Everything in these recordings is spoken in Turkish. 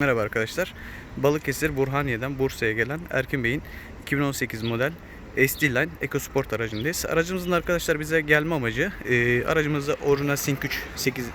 Merhaba arkadaşlar. Balıkesir Burhaniye'den Bursa'ya gelen Erkin Bey'in 2018 model SD Line EcoSport aracındayız. Aracımızın arkadaşlar bize gelme amacı e, aracımızda orijinal Sync 3 8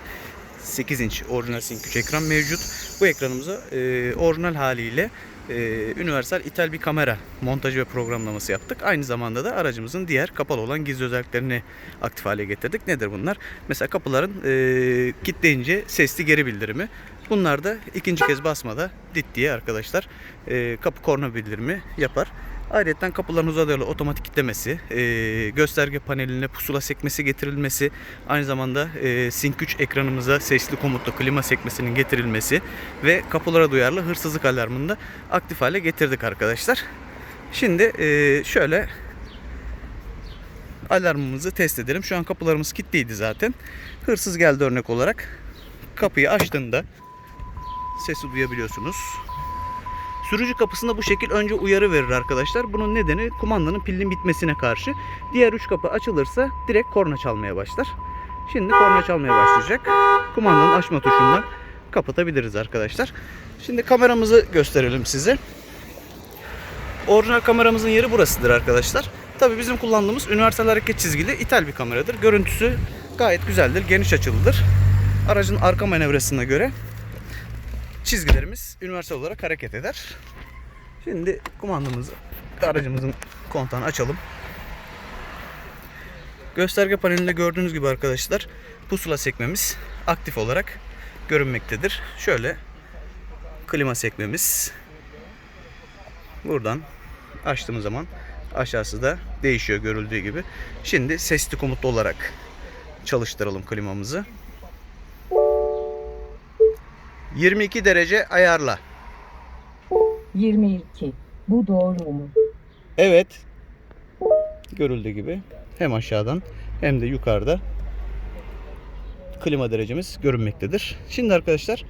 8 inç orijinal Sync 3 ekran mevcut. Bu ekranımıza e, orijinal haliyle e, universal ithal bir kamera montajı ve programlaması yaptık. Aynı zamanda da aracımızın diğer kapalı olan gizli özelliklerini aktif hale getirdik. Nedir bunlar? Mesela kapıların e, kilitleyince sesli geri bildirimi. Bunlar da ikinci kez basmada dit diye arkadaşlar e, kapı korna bildirimi yapar. Ayrıca kapıların uzadığıyla otomatik kitlemesi, e, gösterge paneline pusula sekmesi getirilmesi, aynı zamanda e, Sync 3 ekranımıza sesli komutlu klima sekmesinin getirilmesi ve kapılara duyarlı hırsızlık alarmını da aktif hale getirdik arkadaşlar. Şimdi e, şöyle alarmımızı test edelim. Şu an kapılarımız kilitliydi zaten. Hırsız geldi örnek olarak. Kapıyı açtığında sesi duyabiliyorsunuz. Sürücü kapısında bu şekil önce uyarı verir arkadaşlar. Bunun nedeni kumandanın pilin bitmesine karşı. Diğer üç kapı açılırsa direkt korna çalmaya başlar. Şimdi korna çalmaya başlayacak. Kumandanın açma tuşundan kapatabiliriz arkadaşlar. Şimdi kameramızı gösterelim size. Orijinal kameramızın yeri burasıdır arkadaşlar. Tabii bizim kullandığımız universal hareket çizgili ithal bir kameradır. Görüntüsü gayet güzeldir, geniş açılıdır. Aracın arka manevrasına göre çizgilerimiz universal olarak hareket eder. Şimdi kumandamızı aracımızın kontağını açalım. Gösterge panelinde gördüğünüz gibi arkadaşlar pusula sekmemiz aktif olarak görünmektedir. Şöyle klima sekmemiz buradan açtığımız zaman aşağısı da değişiyor görüldüğü gibi. Şimdi sesli komutlu olarak çalıştıralım klimamızı. 22 derece ayarla. 22. Bu doğru mu? Evet. Görüldüğü gibi hem aşağıdan hem de yukarıda klima derecemiz görünmektedir. Şimdi arkadaşlar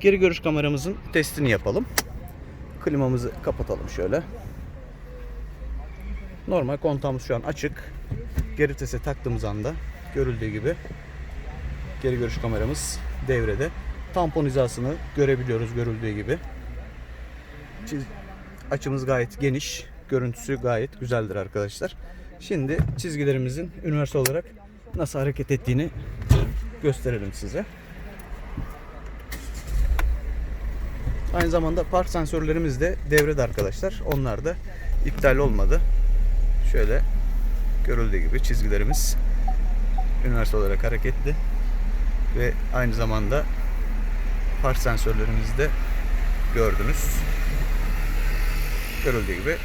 geri görüş kameramızın testini yapalım. Klimamızı kapatalım şöyle. Normal kontağımız şu an açık. Geri vitese taktığımız anda görüldüğü gibi geri görüş kameramız devrede. Tampon hizasını görebiliyoruz görüldüğü gibi. Çiz- açımız gayet geniş. Görüntüsü gayet güzeldir arkadaşlar. Şimdi çizgilerimizin üniversite olarak nasıl hareket ettiğini gösterelim size. Aynı zamanda park sensörlerimiz de devrede arkadaşlar. Onlar da iptal olmadı. Şöyle görüldüğü gibi çizgilerimiz üniversite olarak hareketli ve aynı zamanda park sensörlerimizi de gördünüz. Görüldüğü gibi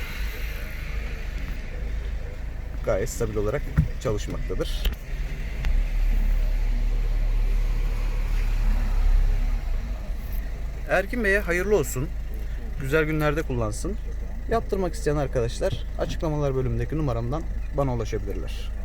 gayet stabil olarak çalışmaktadır. Erkin Bey'e hayırlı olsun. Güzel günlerde kullansın. Yaptırmak isteyen arkadaşlar açıklamalar bölümündeki numaramdan bana ulaşabilirler.